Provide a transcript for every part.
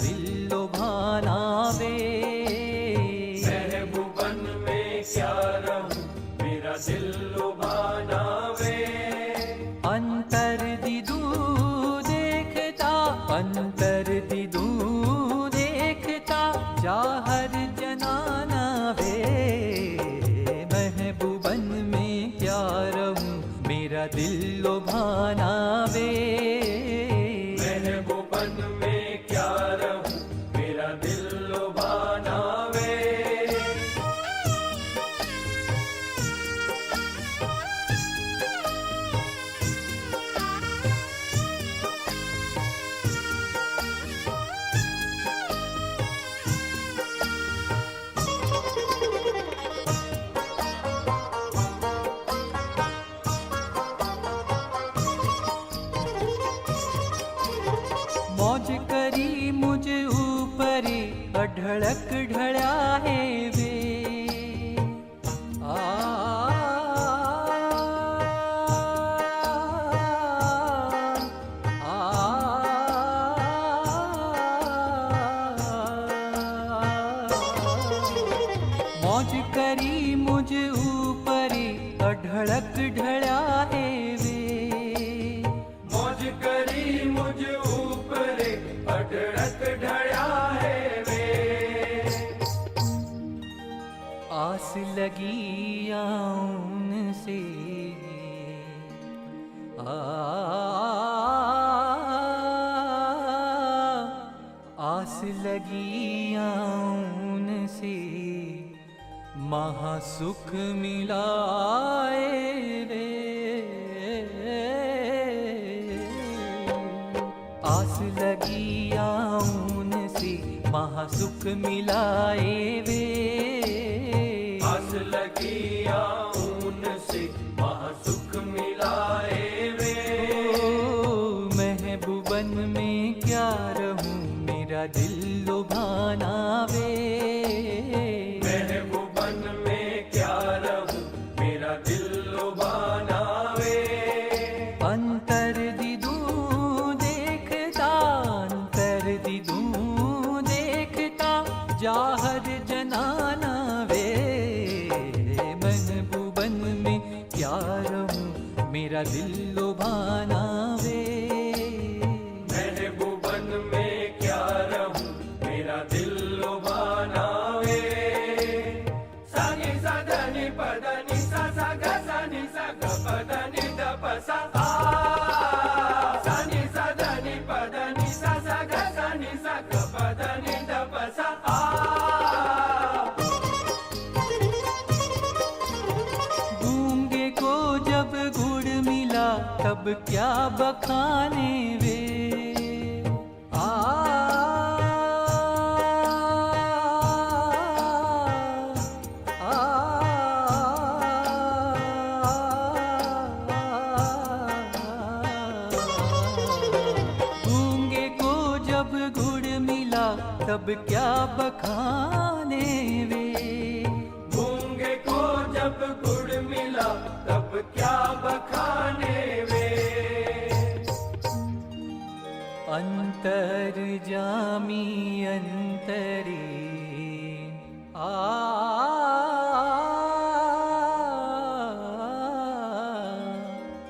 జిల్లు భానావే ढळक ढळ्या हेवे मौज करी मुझ ऊपरी अढळक ढळ्या हेवे मौज करी मुझ ऊपरी अढळक ढळ्या आस लगी आऊन से आस लगी आऊन से महासुख मिलाए रे आस लगी आऊन से महासुख मिलाए वे। आऊन से महासुख मिलाए महबूबन में क्या रहूँ मेरा दिल लुभाना वे। मेरा दिल लुभाना वे। महबूबन में क्या रहूँ? मेरा दिल लुभाना वे। सानी सा धनी पदनी सा सा सा। तब क्या बखाने वे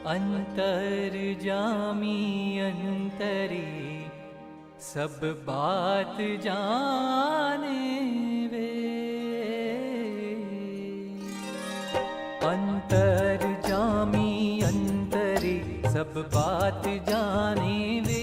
अंतर जामी अंतरी सब बात जाने वे। अंतर जामी अंतरी सब बात जाने वे।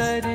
तरी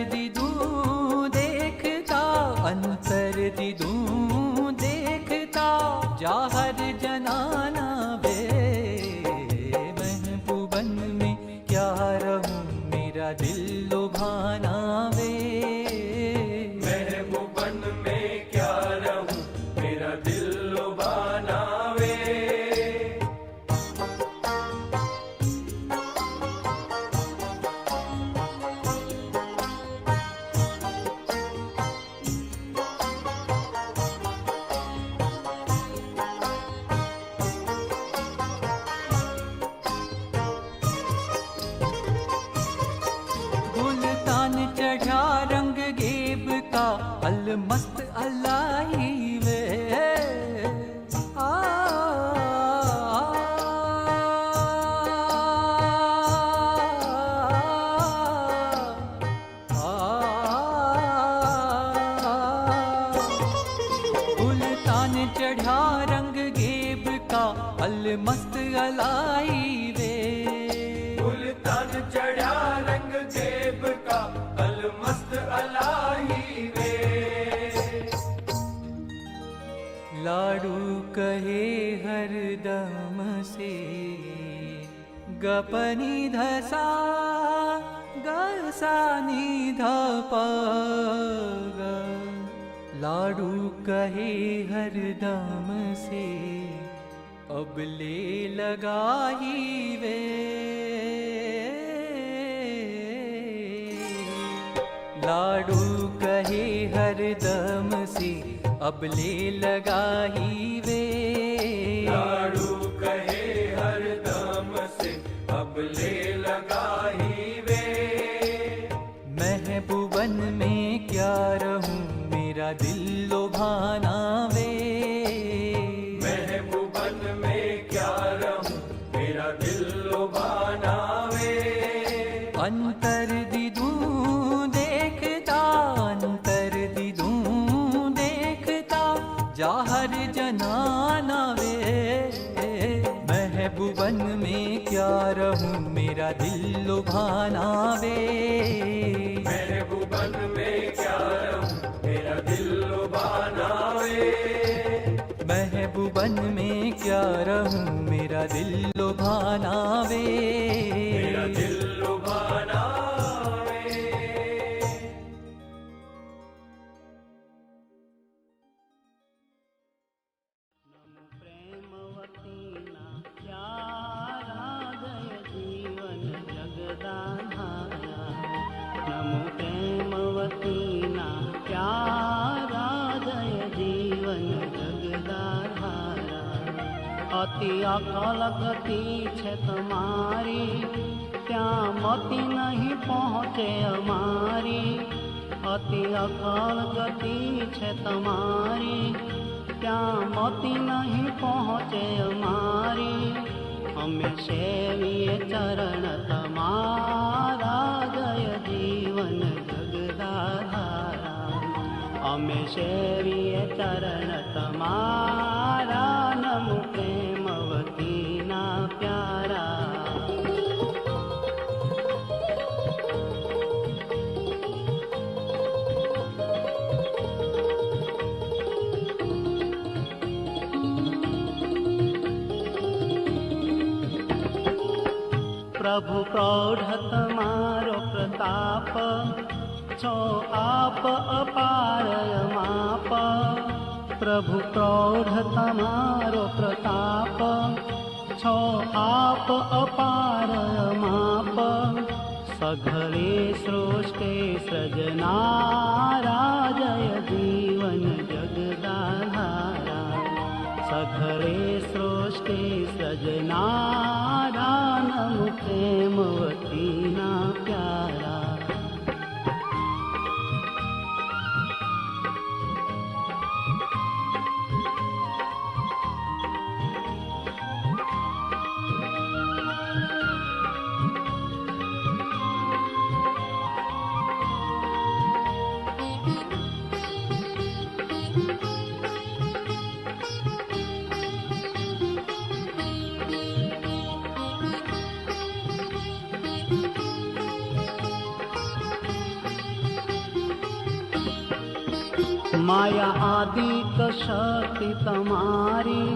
adım लाडू हर दम से, गपनी धसा गसानी धप लाडू कहे हर दम से, अब ले लगाई वे। लाडू कहे हर दम से, अब ले लगाई are दिल वे वे महबूबन में क्या रहूँ मेरा दिल लुभाना वे महबूबन में क्या रहूँ मेरा दिल लुभाना वे मेरा दिल अति नहीं पहुँचे हमारी अति अकाल गति छे तुम्हारी क्या अति नहीं पहुँचे हमारी हमें सेविए चरण जीवन जगदाधारा। हमें सेविए चरण प्रभु प्रौढ तमारो प्रताप च आप अपारय माप। प्रभु प्रौढ तमारो प्रताप छो आप अपारय माप। सघले सृष्टे सृजनाराजय दी सजनामतीना માયા આદિક શક્તિ તમારી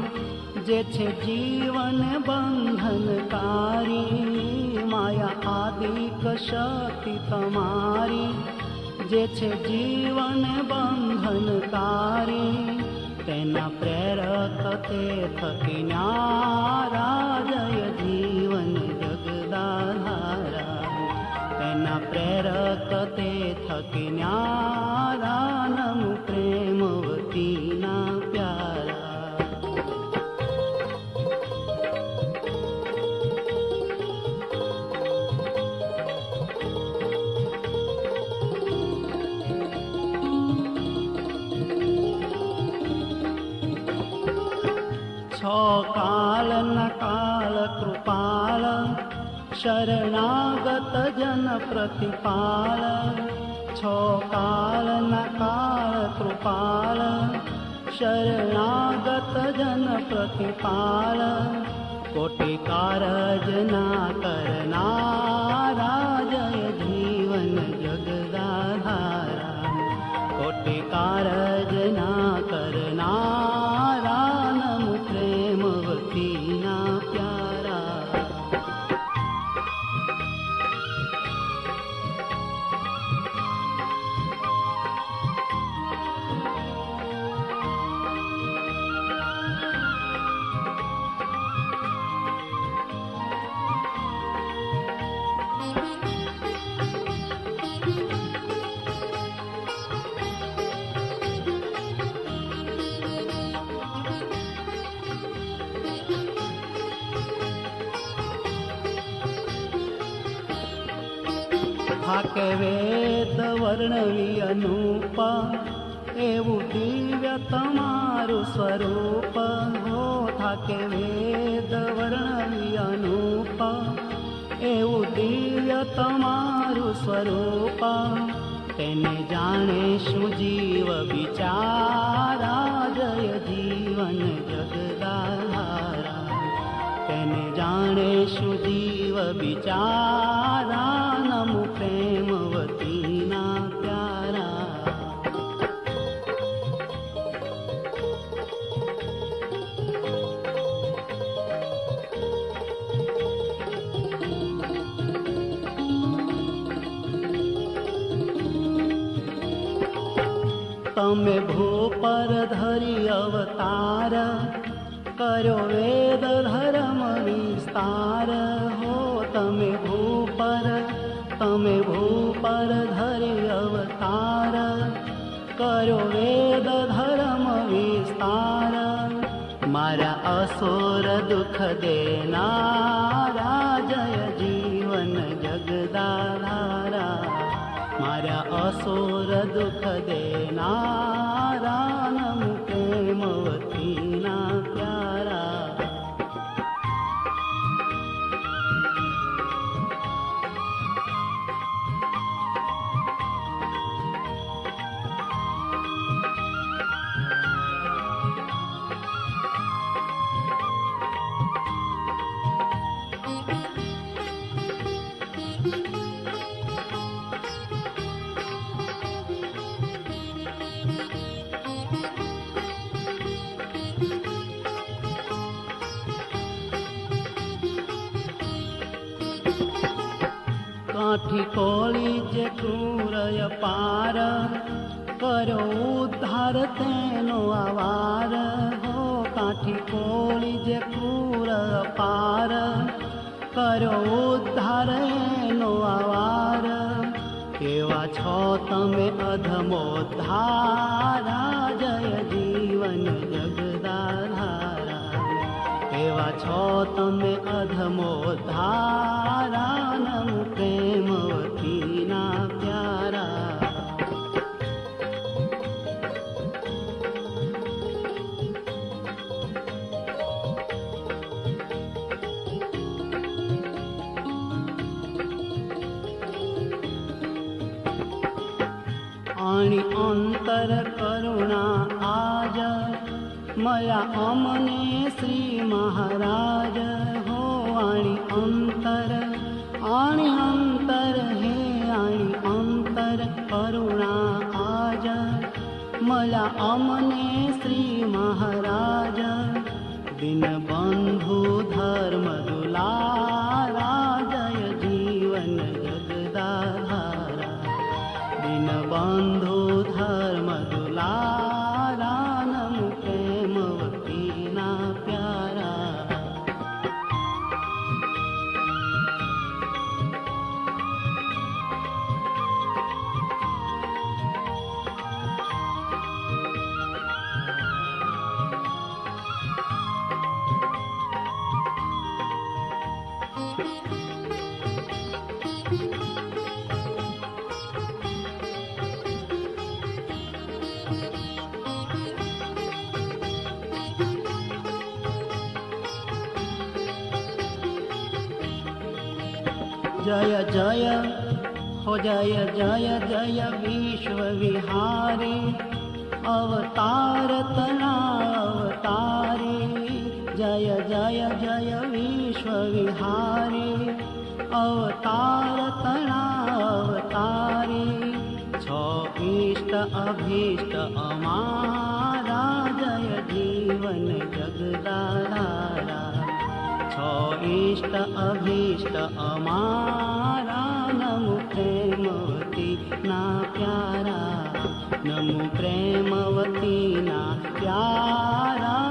જે છે જીવન બંધનકારી માયા આદિક શક્તિ તમારી જે છે જીવન બંધનકારી તેના પ્રેરક તે થકી ન્યારા જય જીવન જગદાધારા તેના પ્રેરક તે થકી ન્યારા छकालकार कृपाल शरणागत जन प्रतिपाल छो जनप्रतिपाल छकालकार कृपाल शरणागत जन प्रतिपाल कोटि कारज जनप्रतिपाल कोटिकारजना जीवन जगदाधारा कोटि कारज ना થાકે વેદ વર્ણવી અનુપ એવું દિવ્ય તમારું સ્વરૂપ. હો, થાકે વેદ વર્ણવી અનુપ એવું દિવ્ય તમારું સ્વરૂપ. તેને જાણે શું જીવ બિચારા જય જીવન જગદાધારા તેને જાણે શું જીવ બિચારા मे भो धर अवतार करो वेद धर्म विस्तार। हो तमे भूपर तमे भूपर धरि अवतार करो वेद धर्म विस्तार। मारा असुर दुख देना असुर दुख देना काठी कोली जे पार, करो उद्धार तेनो आवार। हो काठी कोली जे पार, करो उद्धार नो आवार। केवा छो तमें अधमो धारा जय जी। છો તમે અધમો ધારા નમ પ્રેમવતીના પ્યારા आणि अंतर करुणा आज मया अमने श्री महाराज हो आणि अंतर हे आणि अंतर करुणा आज। मला अमने श्री महाराज जय जीवन जगदाधारा। दीनबंधू जय जय हो जय जय जय विश्व विहारी अवतार तना अवतारी जय जय जय विश्व विहारी अवतार तना इष्ट अभीष्ट अमारा जय जीवन जगदाधारा छो इष्ट अभीष्ट अमारा नमु प्रेमवती ना प्यारा नमु प्रेमवती ना प्यारा